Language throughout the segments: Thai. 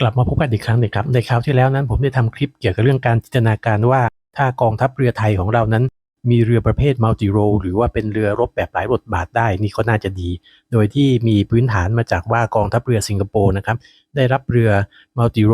กลับมาพบกันอีกครั้งหนึ่งครับ ในคราวที่แล้วนั้นผมได้ทำคลิปเกี่ยวกับเรื่องการจินตนาการว่า ถ้ากองทัพเรือไทยของเรานั้น มีเรือประเภทมัลติโรหรือว่าเป็นเรือรบแบบหลายบทบาทได้นี่ก็น่าจะดี โดยที่มีพื้นฐานมาจากว่ากองทัพเรือสิงคโปร์นะครับได้รับเรือมัลติโร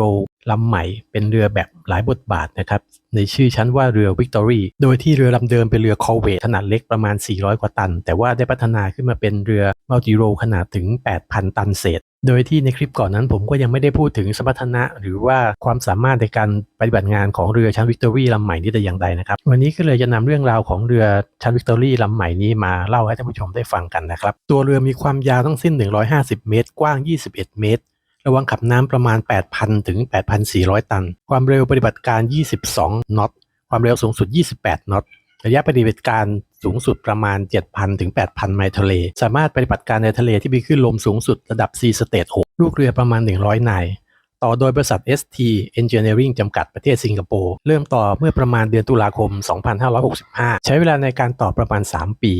ลำใหม่ เป็นเรือแบบหลายบทบาทนะครับ ในชื่อชั้นว่าเรือวิกตอรีโดยที่เรือลำเดิมเป็นเรือคอเวทขนาดเล็กประมาณ 400 กว่าตัน แต่ว่าได้พัฒนาขึ้นมาเป็นเรือมัลติโรขนาดถึง 8,000 ตันเศษ โดยที่ในคลิปก่อนนั้นผมก็ยังไม่ได้พูดถึงสมรรถนะ หรือว่าความสามารถในการปฏิบัติงานของเรือชั้นวิกตอรี่ลำใหม่นี้แต่อย่างใดนะครับ วันนี้ก็เลยจะนำเรื่องราวของเรือชั้นวิกตอรี่ลำใหม่นี้มาเล่าให้ท่านผู้ชมได้ฟังกันนะครับ ตัวเรือมีความยาวทั้งสิ้น 150 เมตร กว้าง 21 เมตร ระวังขับน้ำประมาณ 8,000 ถึง 8,400 ตัน ความเร็วปฏิบัติการ 22 น็อต ความเร็วสูงสุด 28 น็อต ระยะปฏิบัติการสูงสุดประมาณ 7,000 ถึง 8,000 ไมล์ทะเล สามารถปฏิบัติการในทะเลที่มีคลื่นลมสูงสุดระดับ Sea State 6 ลูกเรือประมาณ 100 นาย ต่อโดยบริษัท ST Engineering จำกัดประเทศสิงคโปร์ เริ่มต่อเมื่อประมาณเดือนตุลาคม 2565 ใช้เวลาในการต่อประมาณ 3 ปี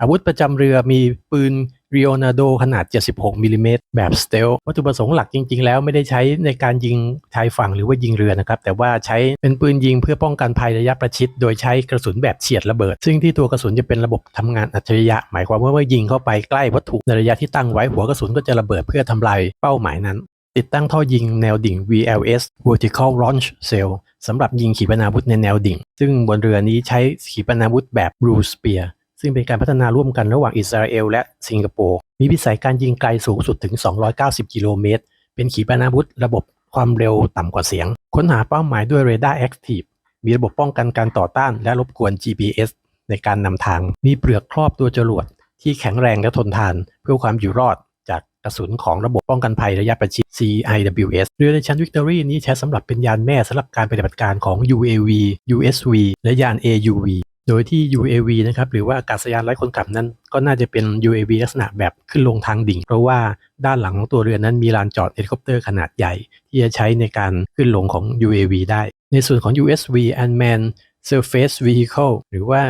อาวุธประจำเรือมีปืน r ี o นาโดขนาด 76มิลิเมตรแบบสเตลวัตถุประสงค์หลักจริง ๆ แล้วไม่ได้ใช้ในการยิงชายฝั่งหรือว่ายิงเรือนะครับแต่ว่าใช้เป็นปืนยิงเพื่อป้องกันภัยระยะประชิด โดยใช้กระสุนแบบเฉียดระเบิด ซึ่งที่ตัวกระสุนจะเป็นระบบทำงานอัจฉริยะ หมายความว่าเมื่อยิงเข้าไปใกล้วัตถุในระยะที่ตั้งไว้หัวกระสุนก็จะระเบิดเพื่อทำลายเป้าหมายนั้น ติดตั้งท่อยิงแนวดิ่ง VLS Vertical Launch Cell สำหรับยิงขีปนาวุธในแนวดิ่ง ซึ่งบนเรือนี้ใช้ขีปนาวุธแบบ Blue Spear ซึ่งเป็นการพัฒนาร่วมกันระหว่างอิสราเอลและสิงคโปร์มีวิสัยการยิงไกลสูงสุดถึง 290 กิโลเมตร เป็นขีปนาวุธระบบความเร็วต่ำกว่าเสียง ค้นหาเป้าหมายด้วยเรดาร์แอคทีฟมีระบบป้องกันการต่อต้านและรบกวน GPS ในการนำทาง มีเปลือกครอบตัวจรวดที่แข็งแรงและทนทาน เพื่อความอยู่รอดจากกระสุนของระบบป้องกันภัยระยะประชิด CIWS เรือในชั้นวิกตอรี่นี้ใช้สำหรับเป็นยานแม่สำหรับการปฏิบัติการของ UAV USV และยาน AUV โดยที่ UAV นะครับหรือว่าอากาศยานไร้คนขับนั้น ก็น่าจะเป็น UAV ลักษณะแบบขึ้นลงทางดิ่ง เพราะว่าด้านหลังของตัวเรือนั้นมีลานจอดเฮลิคอปเตอร์ขนาดใหญ่ ที่จะใช้ในการขึ้นลงของ UAV ได้ ในส่วนของ USV Unmanned Surface Vehicle หรือว่า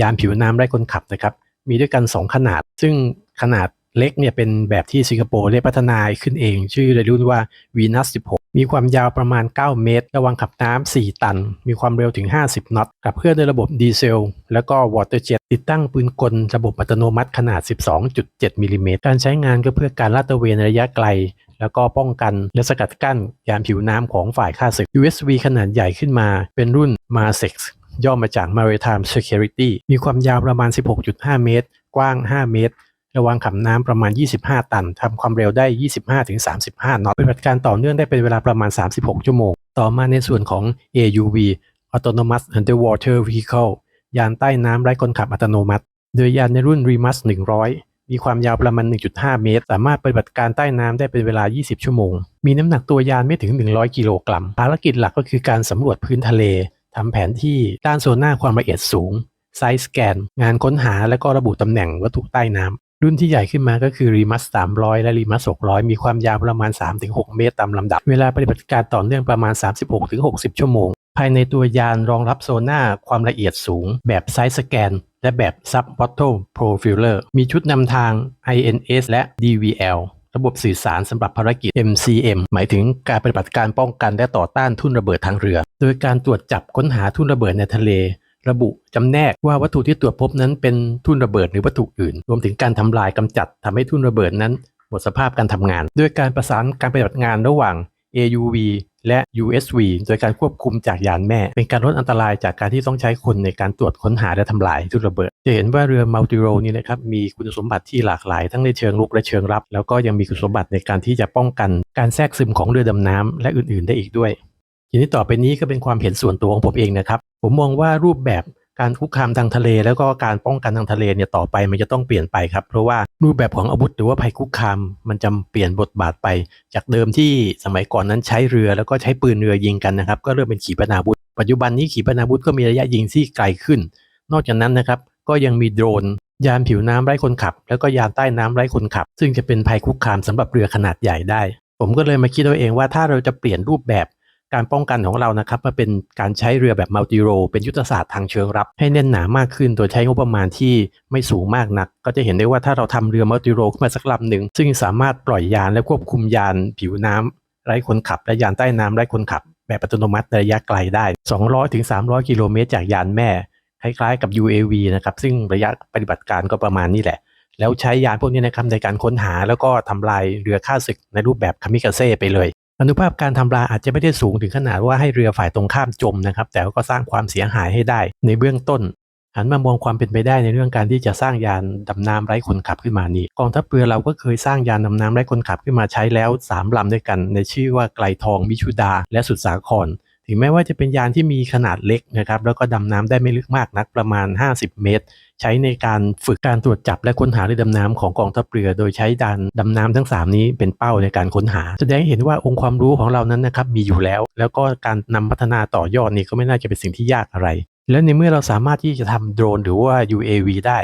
ยานผิวน้ำไร้คนขับนะครับมีด้วยกัน 2 ขนาด ซึ่งขนาดเล็กเนี่ยเป็นแบบที่สิงคโปร์ได้พัฒนาขึ้นเอง ชื่อในรุ่นว่า Venus 16 มีความยาวประมาณ 9 เมตร ระวังขับน้ำ 4 ตัน มีความเร็วถึง 50 น็อตขับเคลื่อนด้วยระบบดีเซล แล้วก็วอเตอร์เจ็ตติดตั้งปืนกลระบบอัตโนมัติขนาด 12.7 มิลิเมตร การใช้งานก็เพื่อการลาดตระเวนระยะไกล แล้วก็ป้องกันและสกัดกั้นยานผิวน้ำของฝ่ายข้าศึก USV ขนาดใหญ่ขึ้นมา เป็นรุ่น Marsex ย่อมาจาก Maritime Security มีความยาวประมาณ 16.5 เมตร กว้าง 5 เมตร ระวังขับน้ำประมาณ 25 ตันทำความเร็วได้ 25-35 นอตปฏิบัติการต่อเนื่องได้เป็นเวลาประมาณ 36 ชั่วโมง ต่อมาในส่วนของ AUV Autonomous Underwater Vehicle ยานใต้น้ำไร้คนขับอัตโนมัติ โดยยานในรุ่น Remus 100 มีความยาวประมาณ 1.5 เมตร สามารถปฏิบัติการใต้น้ำได้เป็นเวลา 20 ชั่วโมง มีน้ำหนักตัวยานไม่ถึง 100 กิโลกรัม ภารกิจหลักก็คือการสำรวจพื้นทะเลทำแผนที่ด้านโซน่าความละเอียดสูงไซส์สแกน งานค้นหาและก็ระบุตำแหน่งวัตถุใต้น้ำ รุ่นที่ใหญ่ขึ้นมาก็คือ Remus 300และ Remus 600มีความยาวประมาณ 3-6 เมตรตามลำดับ เวลาปฏิบัติการต่อเนื่องประมาณ 36-60 ชั่วโมง ภายในตัวยานรองรับโซน่าความละเอียดสูง แบบไซส์สแกน และแบบ Sub Bottle Profiler มีชุดนำทาง INS และ DVL ระบบสื่อสารสำหรับภารกิจ MCM หมายถึงการปฏิบัติการป้องกันและต่อต้านทุ่นระเบิดทางเรือ โดยการตรวจจับค้นหาทุ่นระเบิดในทะเล ระบุจำแนกว่าวัตถุที่ตรวจพบนั้นเป็นทุ่นระเบิดหรือวัตถุอื่น รวมถึงการทำลายกำจัดทำให้ทุ่นระเบิดนั้นหมดสภาพการทำงาน ด้วยการประสานการปฏิบัติงานระหว่าง AUV และ USV โดยการควบคุมจากยานแม่ เป็นการลดอันตรายจากการที่ต้องใช้คนในการตรวจค้นหาและทำลายทุ่นระเบิด จะเห็นว่าเรือมัลติโรนี่นะครับมีคุณสมบัติที่หลากหลาย ทั้งในเชิงลุกและเชิงรับ แล้วก็ยังมีคุณสมบัติในการที่จะป้องกัน การแทรกซึมของเรือดำน้ำและอื่น ๆ ได้อีกด้วย ทีนี้ต่อไปนี้ก็เป็นความเห็นส่วนตัวของผมเองนะครับ ผมมองว่ารูปแบบการคุกคามทางทะเล แล้วก็การป้องกันทางทะเลเนี่ยต่อไปมันจะต้องเปลี่ยนไปครับเพราะว่ารูปแบบของอาวุธหรือว่าภัยคุกคามมันจะเปลี่ยนบทบาทไป จากเดิมที่สมัยก่อนนั้นใช้เรือแล้วก็ใช้ปืนเรือยิงกันนะครับ ก็เริ่มเป็นขีปนาวุธ ปัจจุบันนี้ขีปนาวุธก็มีระยะยิงที่ไกลขึ้น นอกจากนั้นนะครับก็ยังมีโดรนยานผิวน้ำไร้คนขับ แล้วก็ยานใต้น้ำไร้คนขับ ซึ่งจะเป็นภัยคุกคามสำหรับเรือขนาดใหญ่ได้ ผมก็เลยมาคิดเอาเองว่าถ้าเราจะเปลี่ยนรูปแบบ การป้องกันของเรานะครับมาเป็นการใช้เรือแบบมัลติโรเป็นยุทธศาสตร์ทางเชิงรับให้แน่นหนามากขึ้น โดยใช้งบประมาณที่ไม่สูงมากนัก ก็จะเห็นได้ว่าถ้าเราทำเรือมัลติโรขึ้นมาสักลำหนึ่งซึ่งสามารถปล่อยยานและควบคุมยานผิวน้ำไร้คนขับและยานใต้น้ำไร้คนขับ แบบอัตโนมัติในระยะไกลได้ 200ถึง300 กิโลเมตรจากยานแม่คล้ายๆกับ UAV นะครับซึ่งระยะปฏิบัติการก็ประมาณนี้แหละแล้วใช้ยานพวกนี้นะครับในการค้นหาแล้วก็ทำลายเรือฆ่าศึกในรูปแบบคามิกาเซ่ไปเลย อนุภาพการทำลายอาจจะไม่ได้สูงถึงขนาดว่าให้เรือฝ่ายตรงข้ามจมนะครับ แต่ก็สร้างความเสียหายให้ได้ ในเบื้องต้นหันมามองความเป็นไปได้ในเรื่องการที่จะสร้างยานดำน้ำไร้คนขับขึ้นมานี่กองทัพเรือเราก็เคยสร้างยานดำน้ำไร้คนขับขึ้นมาใช้แล้ว 3ลำด้วยกัน ในชื่อว่าไกลทองวิชุดา และสุดสาคร ถึงแม้ว่าจะเป็นยานที่มีขนาดเล็กนะครับแล้วก็ดำน้ำได้ไม่ลึกมากนักประมาณ 50 เมตร ใช้ในการฝึกการตรวจจับและค้นหาเรือดำน้ำของกองทัพเรือ โดยใช้ดานดำน้ำทั้ง 3 นี้เป็นเป้าในการค้นหา แสดงให้เห็นว่าองค์ความรู้ของเรานั้นนะครับมีอยู่แล้ว แล้วก็การนำพัฒนาต่อยอดนี่ก็ไม่น่าจะเป็นสิ่งที่ยากอะไร และในเมื่อเราสามารถที่จะทำโดรนหรือว่า UAV ได้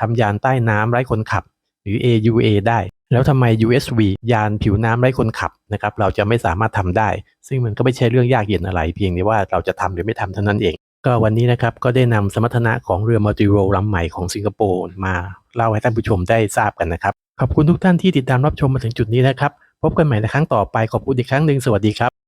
ทำยานใต้น้ำไร้คนขับ หรือ AUA ได้ แล้วทำไม USV ยานผิวน้ำไร้คนขับนะครับเราจะไม่สามารถทำได้ ซึ่งมันก็ไม่ใช่เรื่องยากเย็นอะไร เพียงแต่ว่าเราจะทำหรือไม่ทำเท่านั้นเอง ก็วันนี้นะครับก็ได้นำสมรรถนะของเรือมัลติโรลำใหม่ของสิงคโปร์มาเล่าให้ท่านผู้ชมได้ทราบกันนะครับ ขอบคุณทุกท่านที่ติดตามรับชมมาถึงจุดนี้นะครับ พบกันใหม่ในครั้งต่อไปขอบคุณอีกครั้งหนึ่งสวัสดีครับ